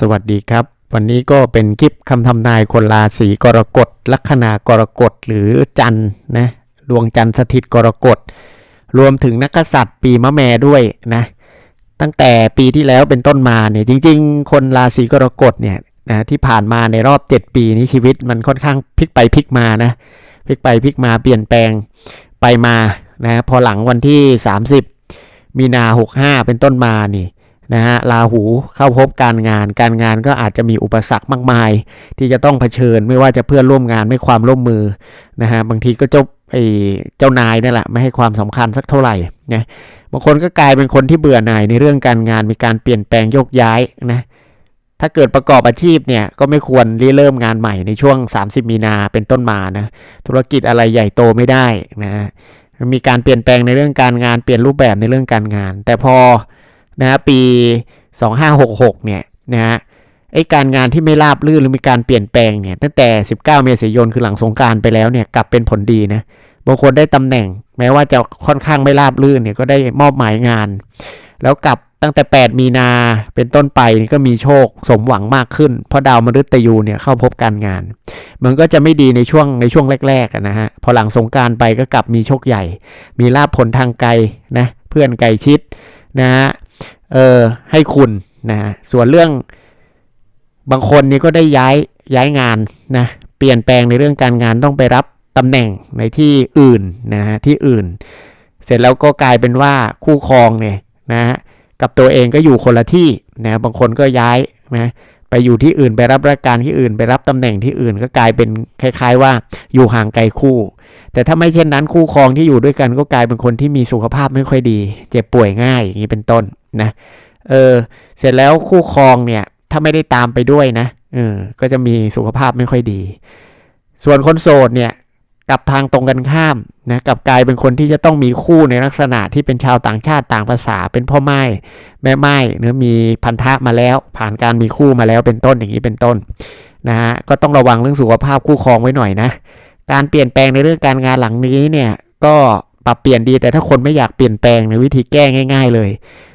สวัสดีครับ วันนี้ก็เป็นคลิปคำทำนายคนราศีกรกฎลัคนากรกฎหรือจันนะดวงจันทร์สถิตกรกฎรวมถึงนักกษัตริย์ปีมะแม่ด้วยนะ ตั้งแต่ปีที่แล้วเป็นต้นมาเนี่ยจริง ๆ คนราศีกรกฎเนี่ยนะที่ผ่านมาในรอบ 7 ปีนี้ชีวิตมันค่อนข้างพลิกไปพลิกมานะพลิกไปพลิกมาเปลี่ยนแปลงไปมานะพอหลังวันที่ 30 มีนา65 เป็นต้นมานี่ นะฮะราหูเข้าพบการงาน การงานก็อาจจะมีอุปสรรคมากมาย ที่จะต้องเผชิญไม่ว่าจะเพื่อนร่วมงานไม่ความร่วมมือนะฮะบางทีก็เจ้าไอ้เจ้านายนั่นแหละไม่ให้ความสำคัญสักเท่าไหร่นะบางคนก็กลายเป็นคนที่เบื่อหน่ายในเรื่องการงานมีการเปลี่ยนแปลงโยกย้ายนะถ้าเกิดประกอบอาชีพเนี่ยก็ไม่ควรริเริ่มงานใหม่ในช่วง 30 มีนาเป็นต้นมานะธุรกิจอะไรใหญ่โตไม่ได้นะมีการเปลี่ยนแปลงในเรื่องการงานเปลี่ยนรูปแบบในเรื่องการงาน แต่พอ นะปี 2566 เนี่ยนะฮะไอ้การงานที่ไม่ราบรื่นหรือมีการเปลี่ยนแปลงเนี่ยตั้งแต่ 19 เมษายนคือหลังสงการไปแล้วเนี่ยกลับเป็นผลดีนะบางคนได้ตำแหน่ง แม้ว่าจะค่อนข้างไม่ราบรื่นเนี่ยก็ได้มอบหมายงาน แล้วกลับตั้งแต่ 8 มีนาเป็นต้นไปนี่ก็มีโชคสมหวังมากขึ้น เพราะดาวมฤตยูเนี่ยเข้าพบการงาน มันก็จะไม่ดีในช่วงในช่วงแรกๆนะฮะพอหลังสงการไปก็กลับมีโชคใหญ่ มีลาบผลทางไกลนะเพื่อนไกลชิดนะฮะ เออให้คุณนะส่วนเรื่องบางคนนี่ก็ได้ย้ายย้ายงานนะเปลี่ยนแปลงในเรื่องการงานต้องไปรับตำแหน่งในที่อื่นนะฮะที่อื่น เสร็จแล้วก็กลายเป็นว่าคู่ครองเนี่ยนะฮะกับตัวเองก็อยู่คนละที่นะบางคนก็ย้ายนะไปอยู่ที่อื่นไปรับราชการที่อื่น ไปรับตำแหน่งที่อื่น ก็กลายเป็นคล้าย ๆ ว่าอยู่ห่างไกลคู่ แต่ถ้าไม่เช่นนั้นคู่ครองที่อยู่ด้วยกันก็กลายเป็นคนที่มีสุขภาพไม่ค่อยดี เจ็บป่วยง่ายอย่างนี้เป็นต้นนะเออเสร็จแล้วคู่ครองเนี่ยถ้าไม่ได้ตามไปด้วยนะเออก็จะมีสุขภาพไม่ค่อยดี ส่วนคนโสดเนี่ยกับทางตรงกันข้ามนะกับกลายเป็นคนที่จะต้องมีคู่ในลักษณะที่เป็นชาวต่างชาติต่างภาษาเป็นพ่อไม้แม่ไม้เนื้อมีพันธะมาแล้ว ผ่านการมีคู่มาแล้วเป็นต้นอย่างนี้เป็นต้นนะฮะก็ต้องระวังเรื่องสุขภาพคู่ครองไว้หน่อยนะ การเปลี่ยนแปลงในเรื่องการงานหลังนี้เนี่ยก็ปรับเปลี่ยนดีแต่ถ้าคนไม่อยากเปลี่ยนแปลงในวิธีแก้ง่าย ๆ เลย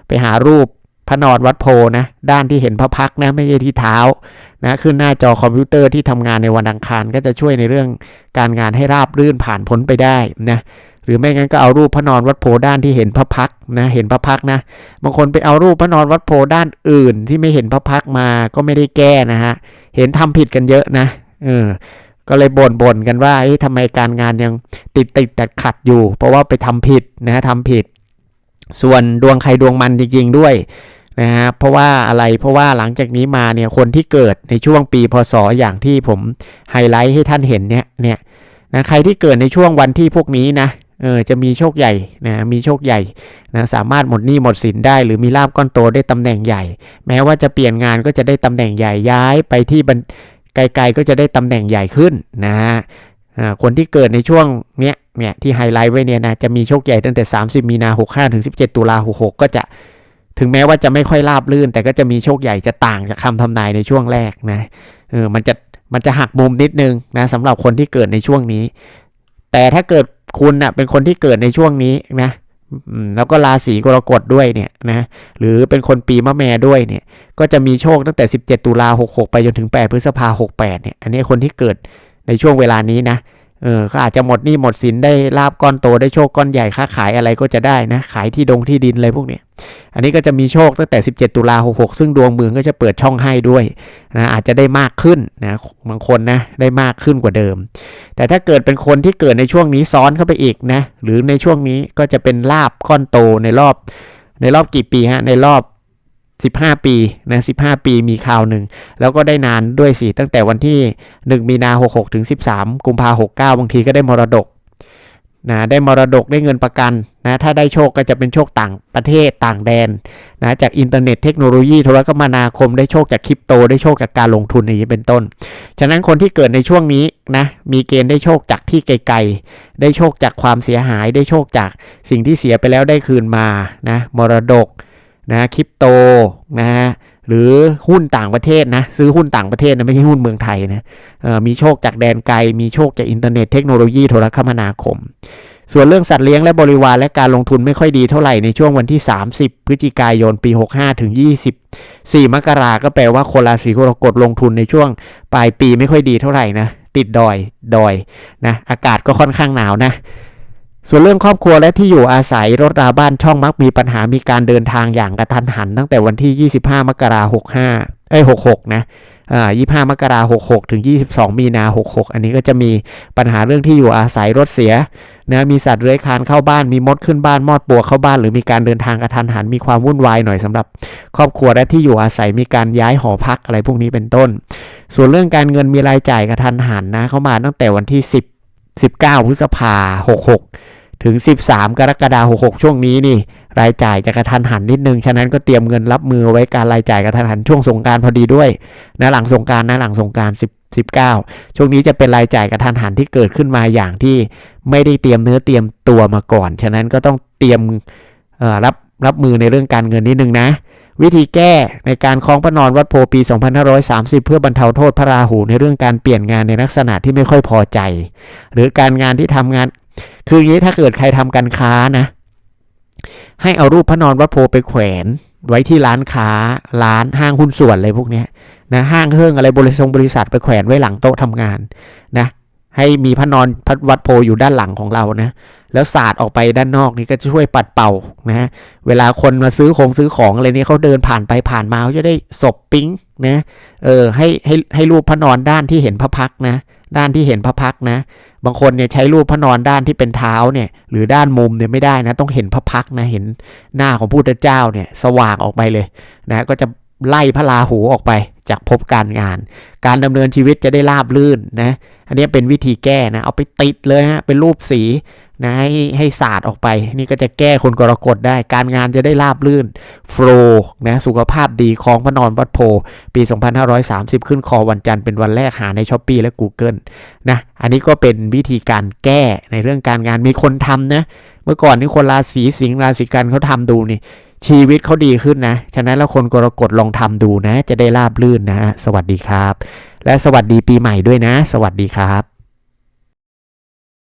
ไปหารูปพระนอนวัดโพนะด้านที่เห็นพระพักนะไม่ใช่ที่เท้านะขึ้นหน้าจอคอมพิวเตอร์ที่ทำงานในวันอังคารก็จะช่วยในเรื่องการงานให้ราบรื่นผ่านพ้นไปได้นะหรือไม่งั้นก็เอารูปพระนอนวัดโพด้านที่เห็นพระพักนะเห็นพระพักนะบางคนไปเอารูปพระนอนวัดโพด้านอื่นที่ไม่เห็นพระพักมาก็ไม่ได้แก้นะฮะเห็นทำผิดกันเยอะนะเออ ก็เลยบ่นบ่นกันว่าทำไมการงานยังติดติดตัดขัดอยู่ เพราะว่าไปทำผิดนะฮะทำผิด ส่วนดวงใครดวงมันจริงๆด้วยนะฮะเพราะว่าอะไรเพราะว่าหลังจากนี้มาเนี่ยคนที่เกิดในช่วงปีพศอย่างที่ผมไฮไลท์ให้ท่านเห็นเนี่ยเนี่ยนะใครที่เกิดในช่วงวันที่พวกนี้นะเออจะมีโชคใหญ่นะมีโชคใหญ่นะสามารถหมดหนี้หมดสินได้ หรือมีลาบก้อนโตได้ตำแหน่งใหญ่ แม้ว่าจะเปลี่ยนงานก็จะได้ตำแหน่งใหญ่ย้ายไปที่ ไกลๆก็จะได้ตำแหน่งใหญ่ขึ้นนะฮะคนที่เกิดในช่วงเนี้ยเนี่ยที่ไฮไลท์ไว้เนี่ยนะจะมีโชคใหญ่ตั้งแต่ 30 มีนา 65 ถึง 17 ตุลา 66 ก็จะถึงแม้ว่าจะไม่ค่อยราบลื่น แต่ก็จะมีโชคใหญ่จะต่างจากคำทำนายในช่วงแรกนะเออมันจะมันจะหักมุมนิดนึงนะสำหรับคนที่เกิดในช่วงนี้ แต่ถ้าเกิดคุณนะ่ะเป็นคนที่เกิดในช่วงนี้นะแล้วก็ราศีกรกฎด้วยเนี่ยนะหรือเป็นคนปีมะแม่ด้วยเนี่ย ก็จะมีโชคตั้งแต่ 17 ตุลา66 ไปจนถึง 8 พฤษภา68 เนี่ย อันนี้คนที่เกิดในช่วงเวลานี้นะ เออก็อาจจะหมดหนี้หมดสินได้ลาบก้อนโตได้โชคก้อนใหญ่ค้าขายอะไรก็จะได้นะ ขายที่ดงที่ดินอะไรพวกเนี้ย อันนี้ก็จะมีโชคตั้งแต่ 17 ตุลา66 ซึ่งดวงเมืองก็จะเปิดช่องให้ด้วยนะ อาจจะได้มากขึ้นนะบางคนนะได้มากขึ้นกว่าเดิม แต่ถ้าเกิดเป็นคนที่เกิดในช่วงนี้ซ้อนเข้าไปอีกนะ หรือในช่วงนี้ก็จะเป็นลาบก้อนโตในรอบในรอบกี่ปีฮะในรอบ 15 ปีนะ15 ปีมีข่าวหนึ่ง แล้วก็ได้นานด้วยสิ ตั้งแต่วันที่ 1 มีนา66 ถึง 13 กุมภา69 บางทีก็ได้มรดกนะได้มรดกได้เงินประกันนะถ้าได้โชคก็จะเป็นโชคต่างประเทศต่างแดนนะจากอินเทอร์เน็ตเทคโนโลยีโทรคมนาคมได้โชคจากคริปโต ได้โชคจากการลงทุนอย่างนี้เป็นต้น ฉะนั้นคนที่เกิดในช่วงนี้นะมีเกณฑ์ได้โชคจากที่ไกลๆ ได้โชคจากความเสียหาย ได้โชคจากสิ่งที่เสียไปแล้วได้คืนมานะมรดก นะคริปโตนะฮะหรือหุ้นต่างประเทศนะซื้อหุ้นต่างประเทศนะไม่ใช่หุ้นเมืองไทยนะมีโชคจากแดนไกล มีโชคจากอินเทอร์เน็ตเทคโนโลยีโทรคมนาคม ส่วนเรื่องสัตว์เลี้ยงและบริวารและการลงทุนไม่ค่อยดีเท่าไหร่ในช่วงวันที่ 30 พฤศจิกายนปี 65 ถึง 24 มกราก็แปลว่าคนราศีกรกฎลงทุนในช่วงปลายปีไม่ค่อยดีเท่าไหร่นะติดดอยดอยนะอากาศก็ค่อนข้างหนาวนะ ส่วนเรื่องครอบครัวและที่อยู่อาศัยรถราบ้านช่องมักมีปัญหามีการเดินทางอย่างกระทันหัน ตั้งแต่วันที่ 25 มกราคม65เอ้ย66นะอ่า25มกราคม66ถึง 22 มีนา66อันนี้ก็จะมีปัญหาเรื่องที่อยู่อาศัยรถเสียนะมีสัตว์เลื้อยคลานเข้าบ้านมีมดขึ้นบ้านมอดปลวกเข้าบ้าน หรือมีการเดินทางกระทันหันมีความวุ่นวายหน่อยสำหรับ ครอบครัวและที่อยู่อาศัยมีการย้ายหอพักอะไรพวกนี้เป็นต้น ส่วนเรื่องการเงินมีรายจ่ายกระทันหันนะเข้ามาตั้งแต่วันที่ 10 19 พฤษภา66 ถึง 13 กรกฎาคม66 ช่วงนี้นี่ รายจ่ายจะกระทันหันนิดนึง ฉะนั้นก็เตรียมเงินรับมือไว้การรายจ่ายกระทันหันช่วงสงการพอดีด้วยนะหลังสงการนะหลังสงกราร10 19 ช่วงนี้จะเป็นรายจ่ายกระทันหันที่เกิดขึ้นมาอย่างที่ไม่ได้เตรียมเนื้อเตรียมตัวมาก่อน ฉะนั้นก็ต้องเตรียมรับรับมือในเรื่องการเงินนิดนึงนะ วิธีแก้ในการคล้องพระนอนวัดโพปี 2530 เพื่อบรรเทาโทษพระราหูในเรื่องการเปลี่ยนงานในลักษณะที่ไม่ค่อยพอใจ หรือการงานที่ทำงาน คืออย่างนี้ถ้าเกิดใครทำการค้านะให้เอารูปพระนอนวัดโพไปแขวนไว้ที่ร้านค้าร้านห้างหุ้นส่วนอะไรพวกนี้นะห้างเครื่องอะไรบริษัทบริษัทไปแขวนไว้หลังโต๊ะทำงานนะให้มีพระนอนพระวัดโพอยู่ด้านหลังของเรานะ แล้วสาดออกไปด้านนอกนี่ก็จะช่วยปัดเป่านะฮะเวลาคนมาซื้อของซื้อของอะไรนี่เขาเดินผ่านไปผ่านมาเขาจะได้ศพปิ๊งนะเออให้ให้ให้รูปพระนอนด้านที่เห็นพระพักนะด้านที่เห็นพระพักนะ บางคนเนี่ยใช้รูปพระนอนด้านที่เป็นเท้าเนี่ย หรือด้านมุมเนี่ยไม่ได้นะ ต้องเห็นพระพักนะ เห็นหน้าของพุทธเจ้าเนี่ย สว่างออกไปเลยนะ ก็จะไล่พระราหูออกไป จากภพการงาน การดำเนินชีวิตจะได้ราบรื่นนะ อันนี้เป็นวิธีแก้นะ เอาไปติดเลยฮะ เป็นรูปสีนะให้ให้ศาสตร์ออกไป นี่ก็จะแก้คนกรกฎได้ การงานจะได้ราบรื่นโฟล์นะ สุขภาพดีของพระนอนวัดโพ ปี 2530 ขึ้นคอวันจันทร์เป็นวันแรกหาใน s h อ p e e และ Google นะ อันนี้ก็เป็นวิธีการแก้ในเรื่องการงานมีคนทำนะ เมื่อก่อนนี่คนราศีสิงห์ราศีกันเขาทำดูนี่ ชีวิตเขาดีขึ้นนะ ฉะนั้นแล้วคนกรกฎลองทำดูนะ จะได้ราบรื่นนะ สวัสดีครับ และสวัสดีปีใหม่ด้วยนะ สวัสดีครับ